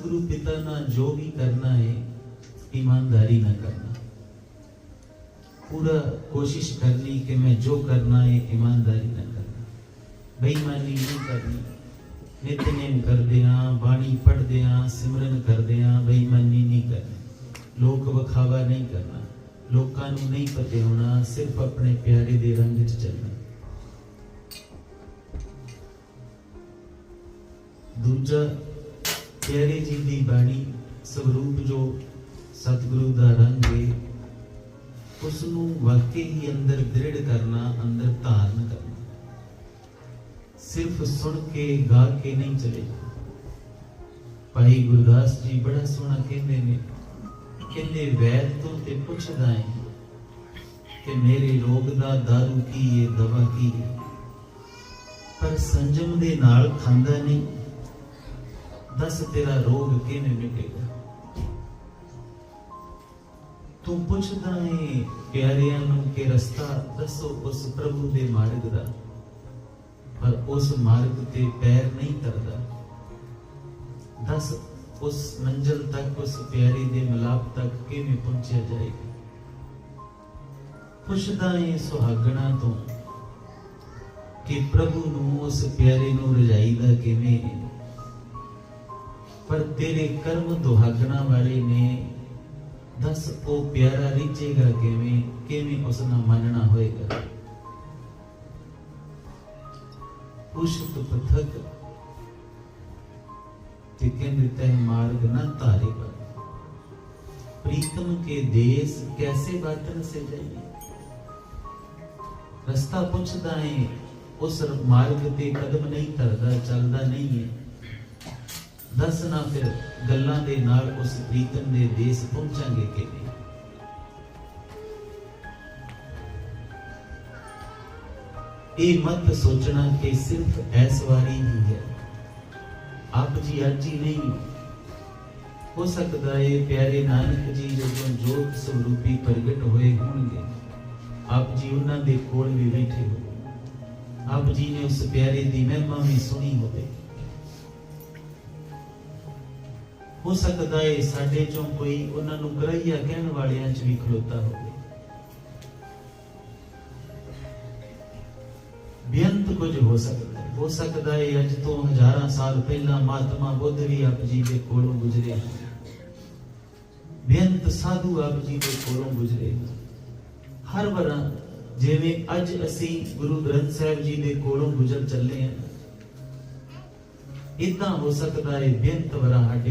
ਸਤਿਗੁਰੂ ਪਿਤਾ ਨਾਲ ਜੋ ਵੀ ਕਰਨਾ ਹੈ ਈਮਾਨਦਾਰੀ ਨਾਲ ਕਰਨਾ ਪੂਰਾ ਕੋਸ਼ਿਸ਼ ਕਰਨੀ ਕਿ ਮੈਂ ਜੋ ਕਰਨਾ ਹੈ ਈਮਾਨਦਾਰੀ ਨਾਲ ਕਰਨਾ ਬੇਈਮਾਨੀ ਨਹੀਂ ਕਰਨੀ ਨਿਤਨੇਮ ਕਰਦੇ ਹਾਂ ਬਾਣੀ ਪੜ੍ਹਦੇ ਹਾਂ ਸਿਮਰਨ ਕਰਦੇ ਹਾਂ ਬੇਈਮਾਨੀ ਨਹੀਂ ਕਰਨੀ ਲੋਕ ਵਿਖਾਵਾ ਨਹੀਂ ਕਰਨਾ ਲੋਕਾਂ ਨੂੰ ਨਹੀਂ ਪਤੇ ਹੋਣਾ ਸਿਰਫ ਆਪਣੇ ਪਿਆਰੇ ਦੇ ਰੰਗ ਵਿੱਚ ਚੱਲਣਾ ਦੂਜਾ ਪਿਆਰੇ ਜੀ ਦੀ ਬਾਣੀ ਸਵਰੂਪ ਜੋ ਸਤਿਗੁਰੂ ਦਾ ਰੰਗ ਹੈ ਉਸ ਨੂੰ ਵਾਕਈ ਹੀ ਅੰਦਰ ਦ੍ਰਿੜ ਕਰਨਾ, ਅੰਦਰ ਧਾਰਨ ਕਰਨਾ। ਸਿਰਫ ਸੁਣ ਕੇ, ਗਾ ਕੇ ਨਹੀਂ ਚਲੇ। ਭਾਈ ਗੁਰਦਾਸ ਜੀ ਬੜਾ ਸੋਹਣਾ ਕਹਿੰਦੇ ਨੇ, ਕਹਿੰਦੇ ਵੈਦ ਤੋਂ ਤੇ ਪੁੱਛਦਾ ਹੈ ਕਿ ਮੇਰੇ ਰੋਗ ਦਾ ਦਾਰੂ ਕੀ ਹੈ ਦਵਾ ਕੀ ਹੈ ਪਰ ਸੰਜਮ ਦੇ ਨਾਲ ਖਾਂਦਾ ਨਹੀਂ। ਦੱਸ ਤੇਰਾ ਰੋਗ ਕਿਵੇਂ ਮਿਟੇਗਾ? ਤੂੰ ਪੁੱਛਦਾ ਹੈ ਪਿਆਰਿਆਂ ਨੂੰ ਕਿ ਰਸਤਾ ਦੱਸੋ ਉਸ ਪ੍ਰਭੂ ਦੇ ਮਾਰਗ ਦਾ। ਪਰ ਉਸ ਮਾਰਗ ਤੇ ਪੈਰ ਨਹੀਂ ਧਰਦਾ। ਦੱਸ ਉਸ ਮੰਜ਼ਲ ਤੱਕ, ਉਸ ਪਿਆਰੇ ਦੇ ਮਿਲਾਪ ਤੱਕ ਕਿਵੇਂ ਪਹੁੰਚਿਆ ਜਾਏਗਾ? ਪੁੱਛਦਾ ਹੈ ਸੁਹਾਗਣਾ ਤੋਂ ਕਿ ਪ੍ਰਭੂ ਨੂੰ ਉਸ ਪਿਆਰੇ ਨੂੰ ਰਜਾਈਦਾ ਕਿਵੇਂ ਪਰ ਤੇਰੇ ਕਰਮ ਦੁਹਾਗਣਾ ਵਾਲੇ ਨੇ ਦੱਸ ਉਹ ਪਿਆਰਾ ਰਿਚੇਗਾ ਕਿਵੇਂ ਕਿਵੇਂ ਉਸ ਨਾਲ ਮੰਨਣਾ ਹੋਏਗਾ ਪੁਸ਼ਤ ਪਥਕ ਤੇ ਕਹਿੰਦੇ ਤੈ ਮਾਰਗ ਨਾ ਤਾਰੇ ਪਰ प्रीतम के देश कैसे बातन से जाइए ਰਸਤਾ ਪੁੱਛਦਾ ਹੈ ਉਸ ਮਾਰਗ ਤੇ ਕਦਮ ਨਹੀਂ ਧਰਦਾ ਚੱਲਦਾ ਨਹੀਂ ਹੈ ਦੱਸ ਨਾ ਫਿਰ ਗੱਲਾਂ ਦੇ ਨਾਲ ਉਸ ਪ੍ਰੀਤਮ ਦੇ ਦੇਸ਼ ਪਹੁੰਚਾਂਗੇ ਕਿਵੇਂ? ਇਹ ਮਤ ਸੋਚਣਾ ਕਿ ਸਿਰਫ ਐਸ ਵਾਰੀ ਹੀ ਹੈ। ਆਪ ਜੀ ਅੱਜ ਹੀ ਨਹੀਂ। ਹੋ ਸਕਦਾ ਹੈ ਪਿਆਰੇ ਨਾਨਕ ਜੀ ਜਦੋਂ ਜੋਤ ਸਰੂਪੀ ਪ੍ਰਗਟ ਹੋਏ ਹੋਣਗੇ। ਆਪ ਜੀ ਉਹਨਾਂ ਦੇ ਕੋਲ ਵੀ ਬੈਠੇ ਹੋ ਆਪ ਜੀ ਨੇ ਉਸ ਪਿਆਰੇ ਦੀ ਮਹਿਮਾ ਵੀ ਸੁਣੀ ਹੋਵੇ। ਹੋ ਸਕਦਾ ਹੈ ਸਾਡੇ ਚੋਂ ਕੋਈ ਉਹਨਾਂ ਨੂੰ ਗ੍ਰਹਿਆ ਕਹਿਣ ਵਾਲਿਆਂ 'ਚ ਵੀ ਖਲੋਤਾ ਹੋਵੇ। ਬੇਅੰਤ ਕੁਝ ਹੋ ਸਕਦਾ ਹੋ ਸਕਦਾ ਹੈ ਅੱਜ ਤੋਂ ਹਜ਼ਾਰਾਂ ਸਾਲ ਪਹਿਲਾਂ ਮਹਾਤਮਾ ਬੁੱਧ ਵੀ ਆਪ ਜੀ ਦੇ ਕੋਲੋਂ ਗੁਜ਼ਰੇ ਬੇਅੰਤ ਸਾਧੂ ਆਪ ਜੀ ਦੇ ਕੋਲੋਂ ਗੁਜ਼ਰੇ ਹਰ ਵਾਰ ਜਿਵੇਂ ਅੱਜ ਅਸੀਂ ਗੁਰੂ ਗ੍ਰੰਥ ਸਾਹਿਬ ਜੀ ਦੇ ਕੋਲੋਂ ਗੁਜ਼ਰ ਚੱਲੇ ਹਾਂ ਇਦਾਂ ਹੋ ਸਕਦਾ ਹੈ ਬੇਅੰਤ ਵਰਾ ਸਾਡੇ